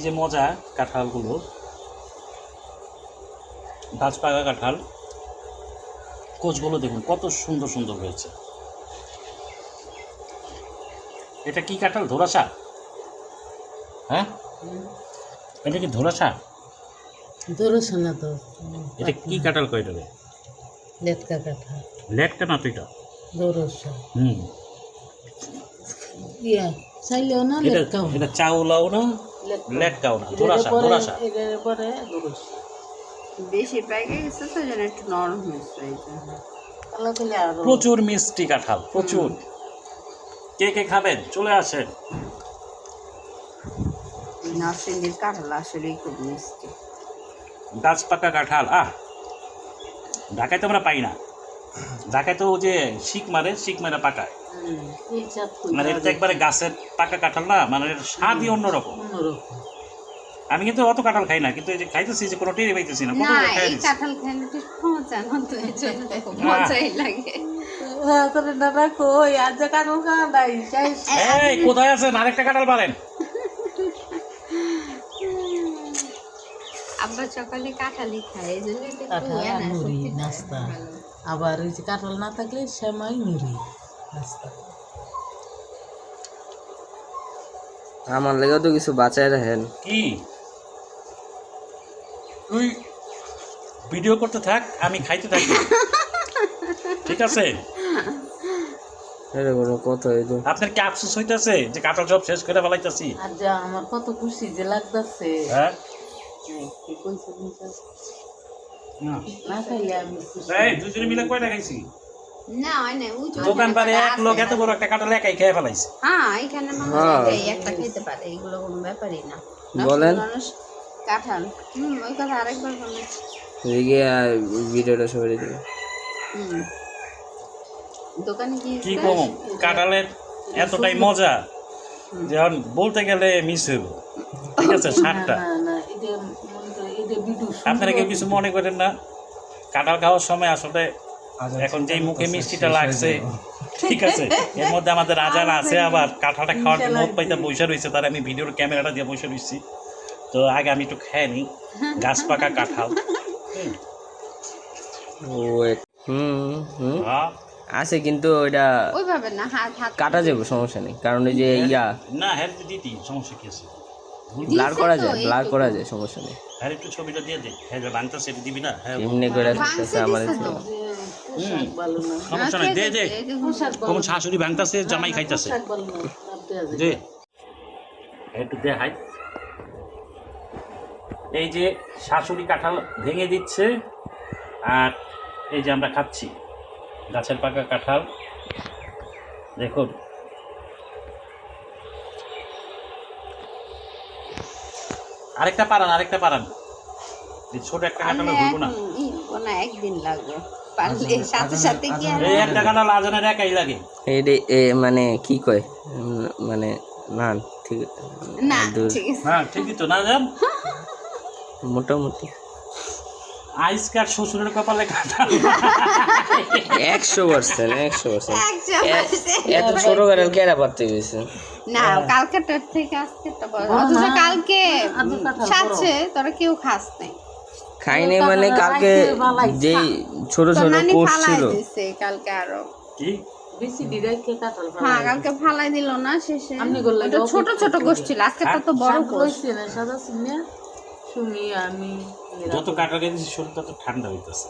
কি যে মজা কাঁঠালগুলো গাছ পাকা কাঁঠাল কোচগুলো দেখুন কত সুন্দর সুন্দর হয়েছে। এটা কি কাঁঠাল? ধোরাসা হ্যাঁ? এটা কি ধোরাসা দরস না তো। এটা কি কাঁঠাল কয় এটাকে লেটকা কাঠা লেটকা না তো এটা? দরস হুম। ইয়া চাইলেও না লেটকাও এটা চাউলাও না? না ধোরাসা ধোরাসা বেশি গেছে তো যেন একটু নরম হয়েছে প্রচুর মিষ্টি কাঁঠাল প্রচুর। কে কে খাবেন? চলে আসেন। নরসিংদীর কাঁঠাল আসলেই খুব মিষ্টি। গাছ পাকা কাঁঠাল আহ! ঢাকায় তো আমরা পাই না। ঢাকায় তো ও যে শিক মারে শিক মারে পাকায় মানে এটা একবারে গাছের পাকা কাঁঠাল না মানে এর স্বাদই অন্যরকম। অন্যরকম। আমি কিন্তু অত কাঁঠাল খাই না কিন্তু এই যে খাইতেছি যে কোনো টেরে পাইতেছি না না কোনো খাই এই কাঁঠাল মজা না তো এই জন্য মজাই লাগে। হ্যাঁ দাদা কই আজ যে কাটল খাওয়া নাই এই কোথায় আছেন? আরেকটা কাঁঠাল পারেন আব্বা সকালে কাঁঠালি এই জন্য সত্যি নাস্তা। আবার ওই যে কাঁঠাল না থাকলে সেমাই মুড়ি নাস্তা আমার লেগেও তো কিছু বাঁচায় রাখেন। কি? তুই ভিডিও করতে থাক আমি খাইতে থাকি। ঠিক আছে? এটা কোনো কথা এই তো। আপনার কি আফসোস হইতেছে যে কাঁঠাল সব শেষ করে ফেলাইতেছি? আর যা আমার কত খুশি যে লাগতেছে। হ্যাঁ? কি কইছে দুজনে মিলে কয়টা খাইছি? না হয় না ওই যে দোকান পারে এক লোক এত বড় একটা কাঁঠাল একাই খেয়ে ফেলাইছে। হ্যাঁ এখানে মানুষ হ্যাঁ। একটা খেতে পারে এগুলো কোনো ব্যাপারই না। বলেন। কাঁঠাল। হুম ওই কথা আরেকবার বলেন। এদিকে ভিডিওটা সবাই দিবে দোকানে কি গিয়ে কম? কাঁঠালের এতটাই মজা যেমন বলতে গেলে মিস হইব। ঠিক আছে সাতটা না না এটা মনে করে এটা বিটু আপনারা কেউ কিছু মনে করেন না? কাঁঠাল খাওয়ার সময় আসলে এখন যেই মুখে মিষ্টিটা লাগছে ঠিক আছে এর মধ্যে আমাদের আজান আছে আবার। কাঁঠালটা খাওয়ার জন্য মুখ পাইতে বসে রয়েছে তার আমি ভিডিওর ক্যামেরাটা দিয়ে বসে রয়েছি। তো আগে আমি একটু খেয়ে নিই গাছ পাকা কাঁঠাল। হুম, হুম। হ্যাঁ। আছে কিন্তু ওইটা ওইভাবে না হাত হাত কাটা যাবে সমস্যা নেই। কারণ ওই যে ইয়া না হ্যাঁ দিদি সমস্যা কি আছে? ব্লার করা যায় ব্লার করা যায় সমস্যা নেই। হ্যাঁ একটু ছবিটা দিয়ে দে। হ্যাঁ বাংটা সেটা দিবি না? হ্যাঁ এমনি করে থাকতেছে আমার হুম, ভালো না সমস্যা নাই দে দে। কোন শাশুড়ি ভাঙতাছে জামাই খাইতাছে। দে। একটু দে হাই। এই যে শাশুড়ি কাঁঠাল ভেঙে দিচ্ছে আর এই যে আমরা খাচ্ছি। গাছের পাকা কাঁঠাল। দেখুন আরেকটা পারান আরেকটা পারান। এই ছোট একটা কাঁঠাল ভুলবো না। না, একদিন লাগবে। পারলে সাথে সাথে কি এই একটা কাঁঠাল আজানের একাই লাগে। এইটা এ মানে কি কয়? মানে না ঠিক না ঠিক হ্যাঁ ঠিকই তো না যান মোটামুটি। আইসকার শ্বশুরের কপালে একশো পার্সেন্ট একশো পার্সেন্ট। এত ছোট গাড়াল কেরা পারতে গেছে? না কালকেটার থেকে অথচ কালকে সাথে তোরা কেউ খাস নাই। খাইনি মানে কালকে যেই ছোট ছোট কোর্স ফালাই ছিল। কালকে আরও। কি? হ্যাঁ কালকে ফালাই দিল না শেষে। আপনি ছোট ছোট গোষ্ঠ ছিল আজকে তো বড় গোষ্ঠ শুনি আমি যত কাঁঠাল খেয়েছি শরীর তত ঠান্ডা হইতেছে।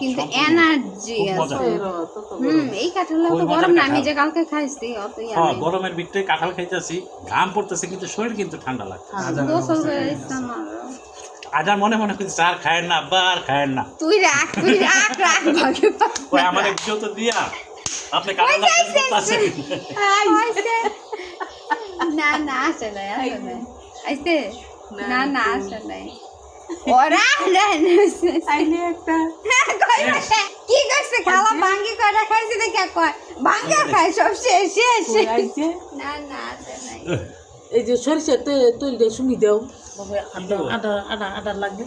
কিন্তু এনার্জি আছে। হুম এই কাঁঠাল তো গরম না আমি যে কালকে খাইছি অত হ্যাঁ গরমের ভিতরে কাঁঠাল খাইতেছি ঘাম পড়তেছে কিন্তু শরীর কিন্তু ঠান্ডা লাগছে না। আরও। আজার মনে মনে করছে আর খায়েন না আব্বা আর খায়েন না। তুই রাখ তুই রাখ রাখ ভাগে ওই আমার ভিডিও তো দিয়া আপনি কাঁঠাল। না না আসে নাই আসে নাই। আইছে না না আসে নাই ওরা দেন আইলে একটা কি করছে খালা ভাঙ্গি কয়টা খাইছে দেখে কয় ভাঙ্গা খায় সব শেষ শেষ না না আসে নাই এই যে সরিষা তেল দিয়ে শুনি দাও। আদা আদা আদা লাগবে।